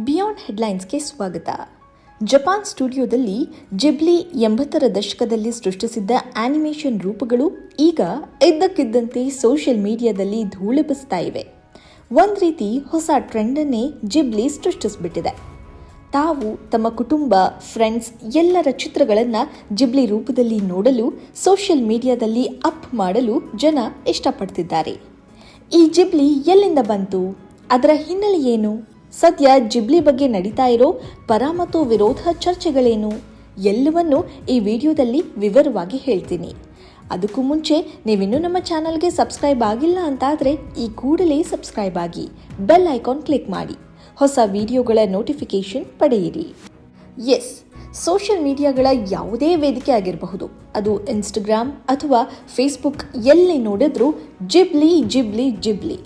Beyond ಹೆಡ್ಲೈನ್ಸ್ಗೆ ಸ್ವಾಗತ. Japan ಸ್ಟುಡಿಯೋದಲ್ಲಿ Ghibli ಎಂಬತ್ತರ ದಶಕದಲ್ಲಿ ಸೃಷ್ಟಿಸಿದ್ದ ಆನಿಮೇಷನ್ ರೂಪಗಳು ಈಗ ಇದ್ದಕ್ಕಿದ್ದಂತೆ ಸೋಷಿಯಲ್ ಮೀಡಿಯಾದಲ್ಲಿ ಧೂಳೆಬ್ಬಿಸ್ತಾ ಇವೆ. ಒಂದು ರೀತಿ ಹೊಸ ಟ್ರೆಂಡನ್ನೇ ಜಿಬ್ಲಿ ಸೃಷ್ಟಿಸ್ಬಿಟ್ಟಿದೆ. ತಾವು ತಮ್ಮ ಕುಟುಂಬ, ಫ್ರೆಂಡ್ಸ್ ಎಲ್ಲರ ಚಿತ್ರಗಳನ್ನು ಜಿಬ್ಲಿ ರೂಪದಲ್ಲಿ ನೋಡಲು, ಸೋಷಿಯಲ್ ಮೀಡಿಯಾದಲ್ಲಿ ಅಪ್ ಮಾಡಲು ಜನ ಇಷ್ಟಪಡ್ತಿದ್ದಾರೆ. ಈ ಜಿಬ್ಲಿ ಎಲ್ಲಿಂದ ಬಂತು? ಅದರ ಹಿನ್ನೆಲೆ ಏನು? ಸದ್ಯ ಜಿಬ್ಲಿ ಬಗ್ಗೆ ನಡೀತಾ ಇರೋ ಪರ ಮತ್ತು ವಿರೋಧ ಚರ್ಚೆಗಳೇನು? ಎಲ್ಲವನ್ನೂ ಈ ವಿಡಿಯೋದಲ್ಲಿ ವಿವರವಾಗಿ ಹೇಳ್ತೀನಿ. ಅದಕ್ಕೂ ಮುಂಚೆ ನೀವಿನ್ನೂ ನಮ್ಮ ಚಾನಲ್ಗೆ ಸಬ್ಸ್ಕ್ರೈಬ್ ಆಗಿಲ್ಲ ಅಂತಾದರೆ ಈ ಕೂಡಲೇ ಸಬ್ಸ್ಕ್ರೈಬ್ ಆಗಿ, ಬೆಲ್ ಐಕಾನ್ ಕ್ಲಿಕ್ ಮಾಡಿ. ಹೊಸ ವಿಡಿಯೋಗಳ ನೋಟಿಫಿಕೇಶನ್ ಪಡೆಯಿರಿ. ಎಸ್, ಸೋಷಿಯಲ್ ಮೀಡಿಯಾಗಳ ಯಾವುದೇ ವೇದಿಕೆ ಆಗಿರಬಹುದು. ಅದು ಇನ್ಸ್ಟಾಗ್ರಾಮ್ ಅಥವಾ ಫೇಸ್ಬುಕ್ ಎಲ್ಲಿ ನೋಡಿದ್ರೂ ಜಿಬ್ಲಿ ಜಿಬ್ಲಿ ಜಿಬ್ಲಿ.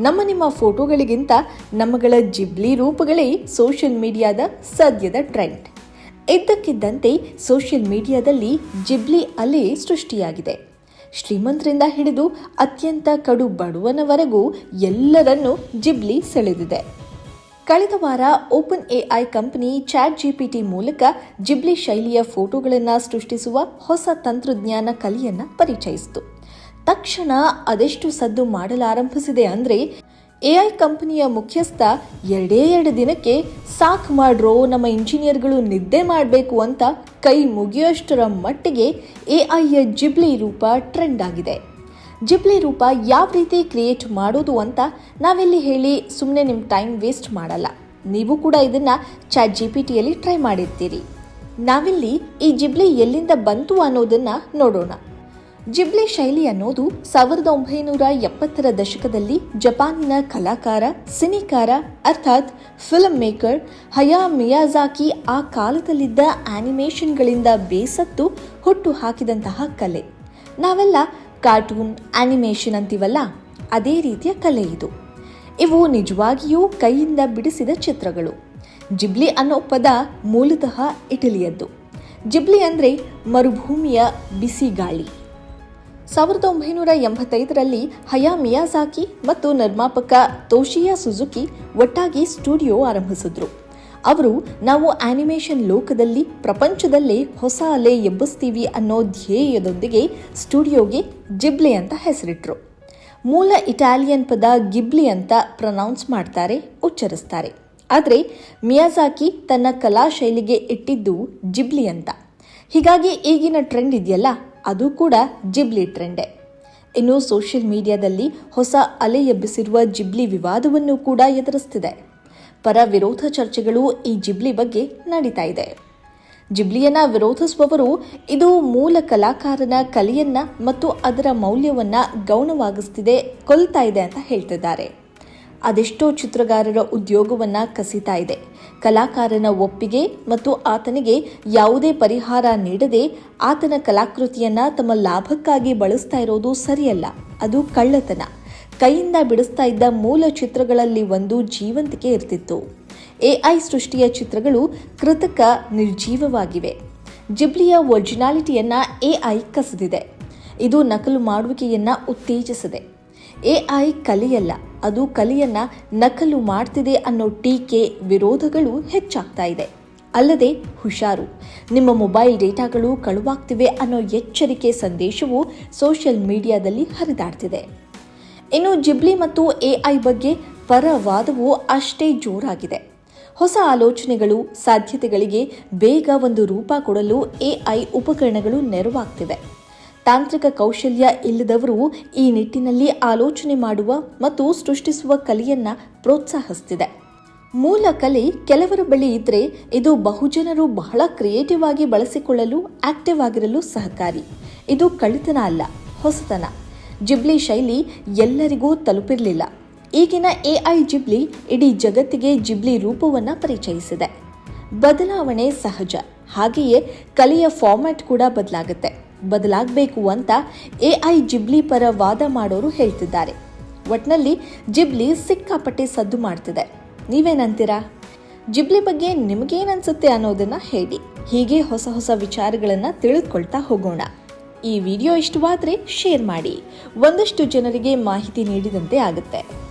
ನಮ್ಮ ನಿಮ್ಮ ಫೋಟೋಗಳಿಗಿಂತ ನಮ್ಮಗಳ ಜಿಬ್ಲಿ ರೂಪಗಳೇ ಸೋಷಿಯಲ್ ಮೀಡಿಯಾದ ಸದ್ಯದ ಟ್ರೆಂಡ್ ಇದ್ದಕ್ಕಿದ್ದಂತೆ ಸೋಷಿಯಲ್ ಮೀಡಿಯಾದಲ್ಲಿ ಜಿಬ್ಲಿ ಅಲೆ ಸೃಷ್ಟಿಯಾಗಿದೆ. ಶ್ರೀಮಂತರಿಂದ ಹಿಡಿದು ಅತ್ಯಂತ ಕಡು ಬಡವನವರೆಗೂ ಎಲ್ಲರನ್ನೂ ಜಿಬ್ಲಿ ಸೆಳೆದಿದೆ. ಕಳೆದ ವಾರ OpenAI company ChatGPT ಮೂಲಕ ಜಿಬ್ಲಿ ಶೈಲಿಯ ಫೋಟೋಗಳನ್ನು ಸೃಷ್ಟಿಸುವ ಹೊಸ ತಂತ್ರಜ್ಞಾನ ಕಲೆಯನ್ನು ಪರಿಚಯಿಸಿತು. ತಕ್ಷಣ ಅದೆಷ್ಟು ಸದ್ದು ಮಾಡಲಾರಂಭಿಸಿದೆ ಅಂದ್ರೆ ಎಐ ಕಂಪನಿಯ ಮುಖ್ಯಸ್ಥ ಎರಡೇ ಎರಡು ದಿನಕ್ಕೆ ಸಾಕ್ ಮಾಡ್ರೋ ನಮ್ಮ ಇಂಜಿನಿಯರ್ಗಳು ನಿದ್ದೆ ಮಾಡಬೇಕು ಅಂತ ಕೈ ಮುಗಿಯೋಷ್ಟರ ಮಟ್ಟಿಗೆ ಎಐಯ ಜಿಬ್ಲಿ ರೂಪ ಟ್ರೆಂಡ್ ಆಗಿದೆ. ಜಿಬ್ಲಿ ರೂಪ ಯಾವ ರೀತಿ ಕ್ರಿಯೇಟ್ ಮಾಡೋದು ಅಂತ ನಾವಿಲ್ಲಿ ಹೇಳಿ ಸುಮ್ಮನೆ ನಿಮ್ಮ ಟೈಮ್ ವೇಸ್ಟ್ ಮಾಡಲ್ಲ. ನೀವು ಕೂಡ ಇದನ್ನು ಚಾಟ್ ಜಿ ಪಿ ಟಿಯಲ್ಲಿ ಟ್ರೈ ಮಾಡಿರ್ತೀರಿ. ನಾವಿಲ್ಲಿ ಈ ಜಿಬ್ಲಿ ಎಲ್ಲಿಂದ ಬಂತು ಅನ್ನೋದನ್ನು ನೋಡೋಣ. ಜಿಬ್ಲಿ ಶೈಲಿ ಅನ್ನೋದು ಸಾವಿರದ ಒಂಬೈನೂರ ಎಪ್ಪತ್ತರ ದಶಕದಲ್ಲಿ ಜಪಾನಿನ ಕಲಾಕಾರ, ಸಿನಿಕಾರ, ಅರ್ಥಾತ್ ಫಿಲ್ಮ್ ಮೇಕರ್ ಹಯಾ ಮಿಯಾಜಾಕಿ ಆ ಕಾಲದಲ್ಲಿದ್ದ ಆನಿಮೇಷನ್ಗಳಿಂದ ಬೇಸತ್ತು ಹುಟ್ಟು ಹಾಕಿದಂತಹ ಕಲೆ. ನಾವೆಲ್ಲ ಕಾರ್ಟೂನ್ ಆನಿಮೇಷನ್ ಅಂತೀವಲ್ಲ, ಅದೇ ರೀತಿಯ ಕಲೆ ಇದು. ಇವು ನಿಜವಾಗಿಯೂ ಕೈಯಿಂದ ಬಿಡಿಸಿದ ಚಿತ್ರಗಳು. ಜಿಬ್ಲಿ ಅನ್ನೋ ಪದ ಮೂಲತಃ ಇಟಲಿಯದ್ದು. ಜಿಬ್ಲಿ ಅಂದರೆ ಮರುಭೂಮಿಯ ಬಿಸಿ ಗಾಳಿ ಸಾವಿರದ ಒಂಬೈನೂರ ಎಂಬತ್ತೈದರಲ್ಲಿ ಹಯಾ ಮಿಯಾಜಾಕಿ ಮತ್ತು ನಿರ್ಮಾಪಕ ತೋಶಿಯಾ ಸುಜುಕಿ ಒಟ್ಟಾಗಿ ಸ್ಟುಡಿಯೋ ಆರಂಭಿಸಿದ್ರು. ಅವರು, ನಾವು ಆನಿಮೇಷನ್ ಲೋಕದಲ್ಲಿ ಪ್ರಪಂಚದಲ್ಲೇ ಹೊಸ ಅಲೆ ಎಬ್ಬಿಸ್ತೀವಿ ಅನ್ನೋ ಧ್ಯೇಯದೊಂದಿಗೆ ಸ್ಟುಡಿಯೋಗೆ ಜಿಬ್ಲೆ ಅಂತ ಹೆಸರಿಟ್ರು. ಮೂಲ ಇಟಾಲಿಯನ್ ಪದ ಗಿಬ್ಲಿ ಅಂತ ಪ್ರನೌನ್ಸ್ ಮಾಡ್ತಾರೆ, ಉಚ್ಚರಿಸ್ತಾರೆ. ಆದರೆ ಮಿಯಾಜಾಕಿ ತನ್ನ ಕಲಾ ಶೈಲಿಗೆ ಇಟ್ಟಿದ್ದು ಜಿಬ್ಲಿ ಅಂತ. ಹೀಗಾಗಿ ಈಗಿನ ಟ್ರೆಂಡ್ ಇದೆಯಲ್ಲ? ಅದು ಕೂಡ ಜಿಬ್ಲಿ ಟ್ರೆಂಡೇ. ಇನ್ನು ಸೋಷಿಯಲ್ ಮೀಡಿಯಾದಲ್ಲಿ ಹೊಸ ಅಲೆ ಎಬ್ಬಿಸಿರುವ ಜಿಬ್ಲಿ ವಿವಾದವನ್ನು ಕೂಡ ಎದುರಿಸ್ತಿದೆ. ಪರ ವಿರೋಧ ಚರ್ಚೆಗಳು ಈ ಜಿಬ್ಲಿ ಬಗ್ಗೆ ನಡೀತಾ ಇದೆ. ಜಿಬ್ಲಿಯನ್ನ ವಿರೋಧಿಸುವವರು ಇದು ಮೂಲ ಕಲಾಕಾರನ ಕಲೆಯನ್ನ ಮತ್ತು ಅದರ ಮೌಲ್ಯವನ್ನ ಗೌಣವಾಗಿಸ್ತಿದೆ, ಕೊಲ್ತಾ ಇದೆ ಅಂತ ಹೇಳ್ತಿದ್ದಾರೆ. ಅದೆಷ್ಟೋ ಚಿತ್ರಗಾರರ ಉದ್ಯೋಗವನ್ನ ಕಸಿತಾ ಇದೆ. ಕಲಾಕಾರನ ಒಪ್ಪಿಗೆ ಮತ್ತು ಆತನಿಗೆ ಯಾವುದೇ ಪರಿಹಾರ ನೀಡದೆ ಆತನ ಕಲಾಕೃತಿಯನ್ನ ತಮ್ಮ ಲಾಭಕ್ಕಾಗಿ ಬಳಸ್ತಾ ಇರೋದು ಸರಿಯಲ್ಲ. ಅದು ಕಳ್ಳತನ. ಕೈಯಿಂದ ಬಿಡಿಸ್ತಾ ಇದ್ದ ಮೂಲ ಚಿತ್ರಗಳಲ್ಲಿ ಒಂದು ಜೀವಂತಿಕೆ ಇರ್ತಿತ್ತು. ಎಐ ಸೃಷ್ಟಿಯ ಚಿತ್ರಗಳು ಕೃತಕ ನಿರ್ಜೀವವಾಗಿವೆ. ಜಿಬ್ಲಿಯ ಒರಿಜಿನಾಲಿಟಿಯನ್ನ ಎಐ ಕಸಿದಿದೆ. ಇದು ನಕಲು ಮಾಡುವಿಕೆಯನ್ನ ಉತ್ತೇಜಿಸಿದೆ. ಎಐ ಕಲೆಯಲ್ಲ. ಅದು ಕಲೆಯನ್ನ ನಕಲು ಮಾಡ್ತಿದೆ ಅನ್ನೋ ಟೀಕೆ ವಿರೋಧಗಳು ಹೆಚ್ಚಾಗ್ತಾ ಇದೆ. ಅಲ್ಲದೆ ಹುಷಾರು, ನಿಮ್ಮ ಮೊಬೈಲ್ ಡೇಟಾಗಳು ಕಳುವಾಗ್ತಿವೆ ಅನ್ನೋ ಎಚ್ಚರಿಕೆ ಸಂದೇಶವು ಸೋಷಿಯಲ್ ಮೀಡಿಯಾದಲ್ಲಿ ಹರಿದಾಡ್ತಿದೆ. ಇನ್ನು ಜಿಬ್ಲಿ ಮತ್ತು ಎಐ ಬಗ್ಗೆ ಪರವಾದವು ಅಷ್ಟೇ ಜೋರಾಗಿದೆ. ಹೊಸ ಆಲೋಚನೆಗಳು, ಸಾಧ್ಯತೆಗಳಿಗೆ ಬೇಗ ಒಂದು ರೂಪ ಕೊಡಲು ಎಐ ಉಪಕರಣಗಳು ನೆರವಾಗ್ತಿವೆ ತಾಂತ್ರಿಕ ಕೌಶಲ್ಯ ಇಲ್ಲದವರು ಈ ನಿಟ್ಟಿನಲ್ಲಿ ಆಲೋಚನೆ ಮಾಡುವ ಮತ್ತು ಸೃಷ್ಟಿಸುವ ಕಲೆಯನ್ನ ಪ್ರೋತ್ಸಾಹಿಸ್ತಿದೆ. ಮೂಲ ಕಲೆ ಕೆಲವರ ಬಳಿ ಇದ್ರೆ ಇದು ಬಹುಜನರು ಬಹಳ ಕ್ರಿಯೇಟಿವ್ ಆಗಿ ಬಳಸಿಕೊಳ್ಳಲು, ಆಕ್ಟಿವ್ ಆಗಿರಲು ಸಹಕಾರಿ. ಇದು ಕಳಿತನ ಅಲ್ಲ, ಹೊಸತನ. ಜಿಬ್ಲಿ ಶೈಲಿ ಎಲ್ಲರಿಗೂ ತಲುಪಿರಲಿಲ್ಲ. ಈಗಿನ ಎಐ ಜಿಬ್ಲಿ ಇಡೀ ಜಗತ್ತಿಗೆ ಜಿಬ್ಲಿ ರೂಪವನ್ನು ಪರಿಚಯಿಸಿದೆ. ಬದಲಾವಣೆ ಸಹಜ, ಹಾಗೆಯೇ ಕಲೆಯ ಫಾರ್ಮ್ಯಾಟ್ ಕೂಡ ಬದಲಾಗುತ್ತೆ. ಬದಲಾಗಬೇಕು ಅಂತ ಎಐ ಜಿಬ್ಲಿ ಪರ ವಾದ ಮಾಡೋರು ಹೇಳ್ತಿದ್ದಾರೆ. ಒಟ್ನಲ್ಲಿ ಜಿಬ್ಲಿ ಸಿಕ್ಕಾಪಟ್ಟೆ ಸದ್ದು ಮಾಡ್ತಿದೆ. ನೀವೇನಂತೀರಾ? ಜಿಬ್ಲಿ ಬಗ್ಗೆ ನಿಮಗೇನನ್ಸುತ್ತೆ ಅನ್ನೋದನ್ನ ಹೇಳಿ. ಹೀಗೆ ಹೊಸ ಹೊಸ ವಿಚಾರಗಳನ್ನು ತಿಳಿದುಕೊಳ್ತಾ ಹೋಗೋಣ. ಈ ವಿಡಿಯೋ ಇಷ್ಟವಾದರೆ ಶೇರ್ ಮಾಡಿ. ಒಂದಷ್ಟು ಜನರಿಗೆ ಮಾಹಿತಿ ನೀಡಿದಂತೆ ಆಗುತ್ತೆ.